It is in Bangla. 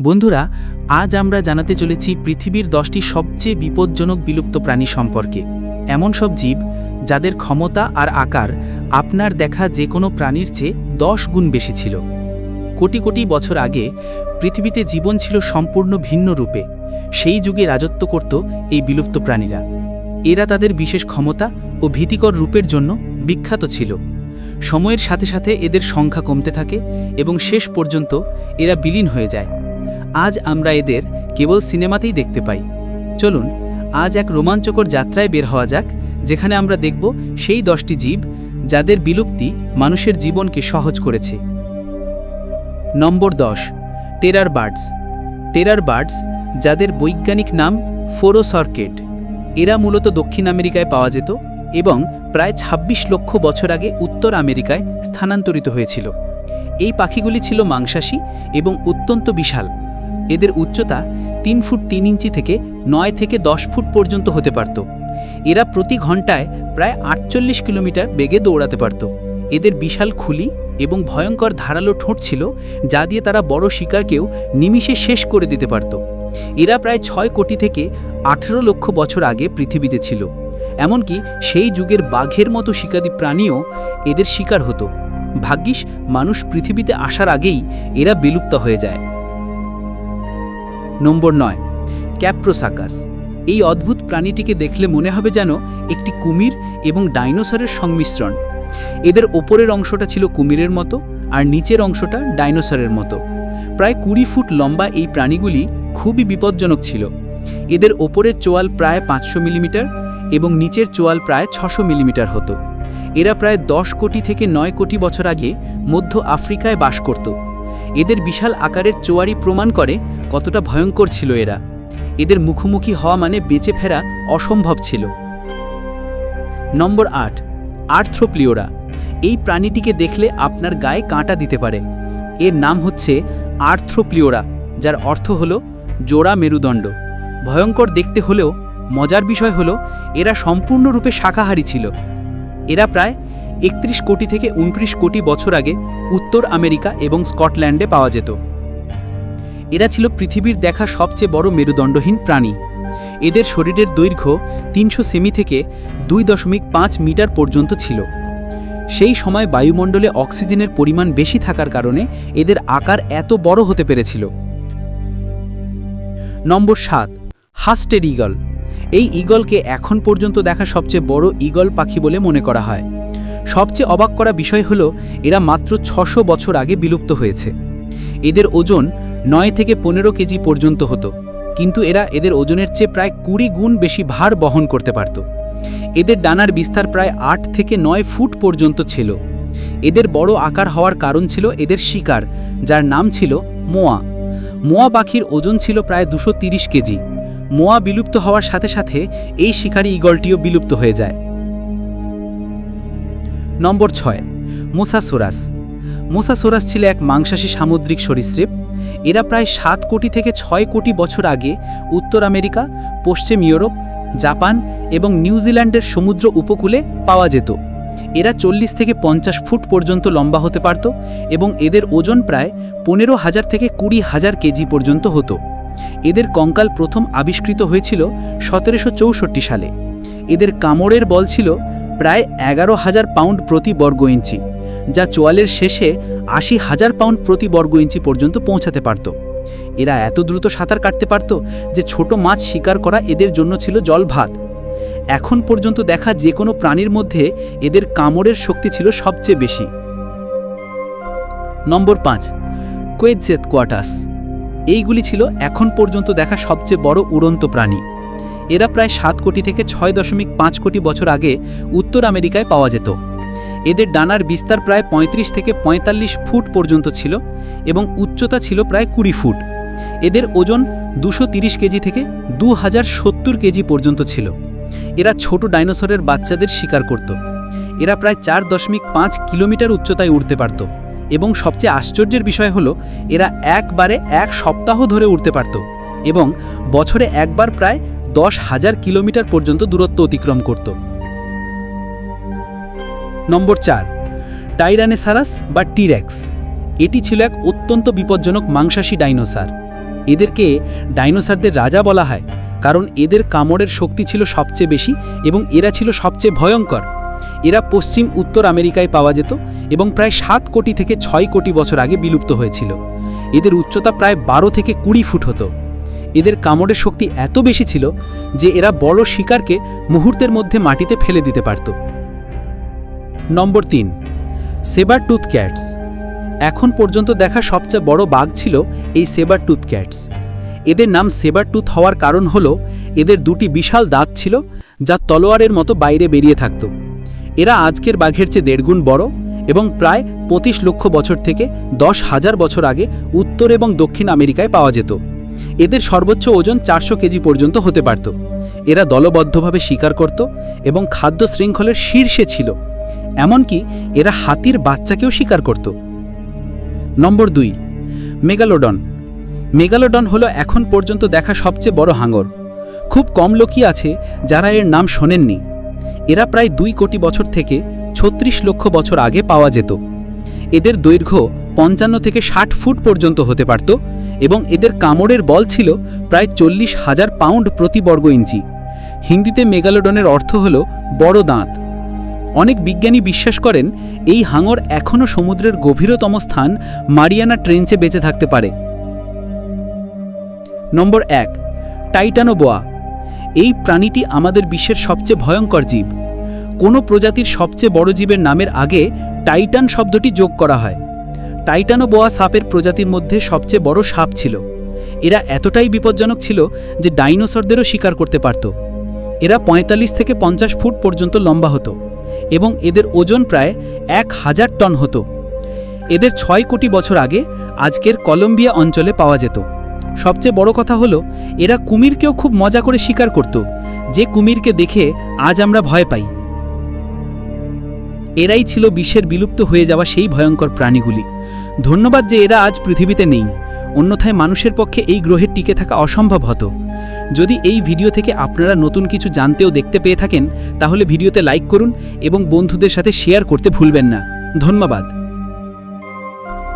বন্ধুরা, আজ আমরা জানাতে চলেছি পৃথিবীর দশটি সবচেয়ে বিপজ্জনক বিলুপ্ত প্রাণী সম্পর্কে। এমন সব জীব যাদের ক্ষমতা আর আকার আপনার দেখা যে কোনো প্রাণীর চেয়ে দশ গুণ বেশি ছিল। কোটি কোটি বছর আগে পৃথিবীতে জীবন ছিল সম্পূর্ণ ভিন্ন রূপে। সেই যুগে রাজত্ব করত এই বিলুপ্ত প্রাণীরা। এরা তাদের বিশেষ ক্ষমতা ও ভীতিকর রূপের জন্য বিখ্যাত ছিল। সময়ের সাথে সাথে এদের সংখ্যা কমতে থাকে এবং শেষ পর্যন্ত এরা বিলীন হয়ে যায়। আজ আমরা এদের কেবল সিনেমাতেই দেখতে পাই। চলুন, আজ এক রোমাঞ্চকর যাত্রায় বের হওয়া যাক, যেখানে আমরা দেখব সেই দশটি জীব যাদের বিলুপ্তি মানুষের জীবনকে সহজ করেছে। নম্বর দশ, টেরার বার্ডস। টেরার বার্ডস, যাদের বৈজ্ঞানিক নাম ফোরোসর্কেট। এরা মূলত দক্ষিণ আমেরিকায় পাওয়া যেত এবং প্রায় ২৬ লক্ষ বছর আগে উত্তর আমেরিকায় স্থানান্তরিত হয়েছিল। এই পাখিগুলি ছিল মাংসাশী এবং অত্যন্ত বিশাল। এদের উচ্চতা তিন ফুট তিন ইঞ্চি থেকে নয় থেকে দশ ফুট পর্যন্ত হতে পারত। এরা প্রতি ঘন্টায় প্রায় আটচল্লিশ কিলোমিটার বেগে দৌড়াতে পারত। এদের বিশাল খুলি এবং ভয়ঙ্কর ধারালো ঠোঁট ছিল, যা দিয়ে তারা বড় শিকারকেও নিমিষে শেষ করে দিতে পারত। এরা প্রায় ছয় কোটি থেকে আঠেরো লক্ষ বছর আগে পৃথিবীতে ছিল। এমনকি সেই যুগের বাঘের মতো শিকারী প্রাণীও এদের শিকার হতো। ভাগ্যিস, মানুষ পৃথিবীতে আসার আগেই এরা বিলুপ্ত হয়ে যায়। নম্বর নয়, ক্যাপ্রোসাকাস। এই অদ্ভুত প্রাণীটিকে দেখলে মনে হবে যেন একটি কুমির এবং ডাইনোসরের সংমিশ্রণ। এদের ওপরের অংশটা ছিল কুমিরের মতো আর নিচের অংশটা ডাইনোসরের মতো। প্রায় কুড়ি ফুট লম্বা এই প্রাণীগুলি খুবই বিপজ্জনক ছিল। এদের ওপরের চোয়াল প্রায় পাঁচশো মিলিমিটার এবং নিচের চোয়াল প্রায় ছশো মিলিমিটার হতো। এরা প্রায় দশ কোটি থেকে নয় কোটি বছর আগে মধ্য আফ্রিকায় বাস করত। এদের বিশাল আকারের চোয়ারি প্রমাণ করে কতটা ভয়ঙ্কর ছিল এরা। এদের মুখোমুখি হওয়া মানে বেঁচে ফেরা অসম্ভব ছিল। নম্বর আট, আর্থ্রোপ্লিওরা। এই প্রাণীটিকে দেখলে আপনার গায়ে কাঁটা দিতে পারে। এর নাম হচ্ছে আর্থ্রোপ্লিওরা, যার অর্থ হল জোড়া মেরুদণ্ড। ভয়ঙ্কর দেখতে হলেও, মজার বিষয় হলো, এরা সম্পূর্ণরূপে শাকাহারী ছিল। এরা প্রায় একত্রিশ কোটি থেকে উনত্রিশ কোটি বছর আগে উত্তর আমেরিকা এবং স্কটল্যান্ডে পাওয়া যেত। এরা ছিল পৃথিবীর দেখা সবচেয়ে বড় মেরুদণ্ডহীন প্রাণী। এদের শরীরের দৈর্ঘ্য তিনশো সেমি থেকে দুই দশমিক পাঁচ মিটার পর্যন্ত ছিল। সেই সময় বায়ুমণ্ডলে অক্সিজেনের পরিমাণ বেশি থাকার কারণে এদের আকার এত বড় হতে পেরেছিল। নম্বর সাত হাস্টের ইগল। এই ইগলকে এখন পর্যন্ত দেখা সবচেয়ে বড় ইগল পাখি বলে মনে করা হয়। সবচেয়ে অবাক করা বিষয় হলো, এরা মাত্র ছশো বছর আগে বিলুপ্ত হয়েছে। এদের ওজন নয় থেকে পনেরো কেজি পর্যন্ত হতো, কিন্তু এরা এদের ওজনের চেয়ে প্রায় কুড়ি গুণ বেশি ভার বহন করতে পারত। এদের ডানার বিস্তার প্রায় আট থেকে নয় ফুট পর্যন্ত ছিল। এদের বড় আকার হওয়ার কারণ ছিল এদের শিকার, যার নাম ছিল মোয়া। মোয়া পাখির ওজন ছিল প্রায় দুশো কেজি। মোয়া বিলুপ্ত হওয়ার সাথে সাথে এই শিকারী ইগলটিও বিলুপ্ত হয়ে যায়। নম্বর ছয় মোসাসোরাস মোসাসোরাস ছিল এক মাংসাশী সামুদ্রিক সরীসৃপ। এরা প্রায় সাত কোটি থেকে ছয় কোটি বছর আগে উত্তর আমেরিকা, পশ্চিম ইউরোপ, জাপান এবং নিউজিল্যান্ডের সমুদ্র উপকূলে পাওয়া যেত। এরা চল্লিশ থেকে পঞ্চাশ ফুট পর্যন্ত লম্বা হতে পারত এবং এদের ওজন প্রায় পনেরো হাজার থেকে কুড়ি হাজার কেজি পর্যন্ত হতো। এদের কঙ্কাল প্রথম আবিষ্কৃত হয়েছিল সতেরোশো চৌষট্টি সালে। এদের কামড়ের বল ছিল প্রায় এগারো হাজার পাউন্ড প্রতি বর্গ ইঞ্চি, যা চোয়ালের শেষে আশি হাজার পাউন্ড প্রতি বর্গ ইঞ্চি পর্যন্ত পৌঁছাতে পারত। এরা এত দ্রুত সাঁতার কাটতে পারত যে ছোট মাছ শিকার করা এদের জন্য ছিল জল ভাত এখন পর্যন্ত দেখা যে কোনো প্রাণীর মধ্যে এদের কামড়ের শক্তি ছিল সবচেয়ে বেশি। নম্বর পাঁচ কোয়েজেত কোয়াটাস। এইগুলি ছিল এখন পর্যন্ত দেখা সবচেয়ে বড় উড়ন্ত প্রাণী। এরা প্রায় সাত কোটি থেকে ছয় দশমিক পাঁচ কোটি বছর আগে উত্তর আমেরিকায় পাওয়া যেত। এদের ডানার বিস্তার প্রায় ৩৫ থেকে ৪৫ ফুট পর্যন্ত ছিল এবং উচ্চতা ছিল প্রায় কুড়ি ফুট। এদের ওজন দুশো কেজি থেকে দু হাজার সত্তর কেজি পর্যন্ত ছিল। এরা ছোট ডাইনোসরের বাচ্চাদের শিকার করত। এরা প্রায় চার দশমিক পাঁচ কিলোমিটার উচ্চতায় উঠতে পারত এবং সবচেয়ে আশ্চর্যের বিষয় হলো, এরা একবারে এক সপ্তাহ ধরে উঠতে পারত এবং বছরে একবার প্রায় দশ হাজার কিলোমিটার পর্যন্ত দূরত্ব অতিক্রম করত। নম্বর চার, টাইরানেসারাস বা টিরেক্স। এটি ছিল এক অত্যন্ত বিপজ্জনক মাংসাশী ডাইনোসার। এদেরকে ডাইনোসারদের রাজা বলা হয়, কারণ এদের কামড়ের শক্তি ছিল সবচেয়ে বেশি এবং এরা ছিল সবচেয়ে ভয়ঙ্কর। এরা পশ্চিম উত্তর আমেরিকায় পাওয়া যেত এবং প্রায় সাত কোটি থেকে ছয় কোটি বছর আগে বিলুপ্ত হয়েছিল। এদের উচ্চতা প্রায় বারো থেকে কুড়ি ফুট হতো। এদের কামড়ের শক্তি এত বেশি ছিল যে এরা বড় শিকারকে মুহূর্তের মধ্যে মাটিতে ফেলে দিতে পারত। নম্বর তিন, সেবার টুথ ক্যাটস। এখন পর্যন্ত দেখা সবচেয়ে বড় বাঘ ছিল এই সেবার টুথ ক্যাটস। এদের নাম সেবার টুথ হওয়ার কারণ হল এদের দুটি বিশাল দাঁত ছিল যা তলোয়ারের মতো বাইরে বেরিয়ে থাকত। এরা আজকের বাঘের চেয়ে দেড়গুণ বড় এবং প্রায় পঁচিশ লক্ষ বছর থেকে দশ হাজার বছর আগে উত্তর এবং দক্ষিণ আমেরিকায় পাওয়া যেত। এদের সর্বোচ্চ ওজন চারশো কেজি পর্যন্ত হতে পারত। এরা দলবদ্ধভাবে শিকার করত এবং খাদ্য শৃঙ্খলের শীর্ষে ছিল। এমনকি এরা হাতির বাচ্চাকেও শিকার করত। নম্বর দুই, মেগালোডন। মেগালোডন হলো এখন পর্যন্ত দেখা সবচেয়ে বড় হাঙর। খুব কম লোকই আছে যারা এর নাম শোনেননি। এরা প্রায় দুই কোটি বছর থেকে ছত্রিশ লক্ষ বছর আগে পাওয়া যেত। এদের দৈর্ঘ্য পঞ্চান্ন থেকে ষাট ফুট পর্যন্ত হতে পারত এবং এদের কামড়ের বল ছিল প্রায় চল্লিশ হাজার পাউন্ড প্রতি বর্গ ইঞ্চি। হিন্দিতে মেগালোডনের অর্থ হল বড় দাঁত। অনেক বিজ্ঞানী বিশ্বাস করেন এই হাঙর এখনও সমুদ্রের গভীরতম স্থান মারিয়ানা ট্রেঞ্চে বেঁচে থাকতে পারে। নম্বর এক টাইটানোবোয়া এই প্রাণীটি আমাদের বিশ্বের সবচেয়ে ভয়ঙ্কর জীব। কোনো প্রজাতির সবচেয়ে বড় জীবের নামের আগে টাইটান শব্দটি যোগ করা হয়। টাইটানোবোয়া সাপের প্রজাতির মধ্যে সবচেয়ে বড় সাপ ছিল। এরা এতটাই বিপজ্জনক ছিল যে ডাইনোসরদেরও শিকার করতে পারত। এরা ৪৫ থেকে পঞ্চাশ ফুট পর্যন্ত লম্বা হতো এবং এদের ওজন প্রায় এক হাজার টন হতো। এদের ছয় কোটি বছর আগে আজকের কলম্বিয়া অঞ্চলে পাওয়া যেত। সবচেয়ে বড় কথা হলো, এরা কুমিরকেও খুব মজা করে শিকার করত। যে কুমিরকে দেখে আজ আমরা ভয় পাই। এরাই ছিল বিশ্বের বিলুপ্ত হয়ে যাওয়া সেই ভয়ঙ্কর প্রাণীগুলি। ধন্যবাদ যে এরা আজ পৃথিবীতে নেই। অন্যথায় মানুষের পক্ষে এই গ্রহে টিকে থাকা অসম্ভব হতো। যদি এই ভিডিও থেকে আপনারা নতুন কিছু জানতেও দেখতে পেয়ে থাকেন, তাহলে ভিডিওতে লাইক করুন এবং বন্ধুদের সাথে শেয়ার করতে ভুলবেন না। ধন্যবাদ।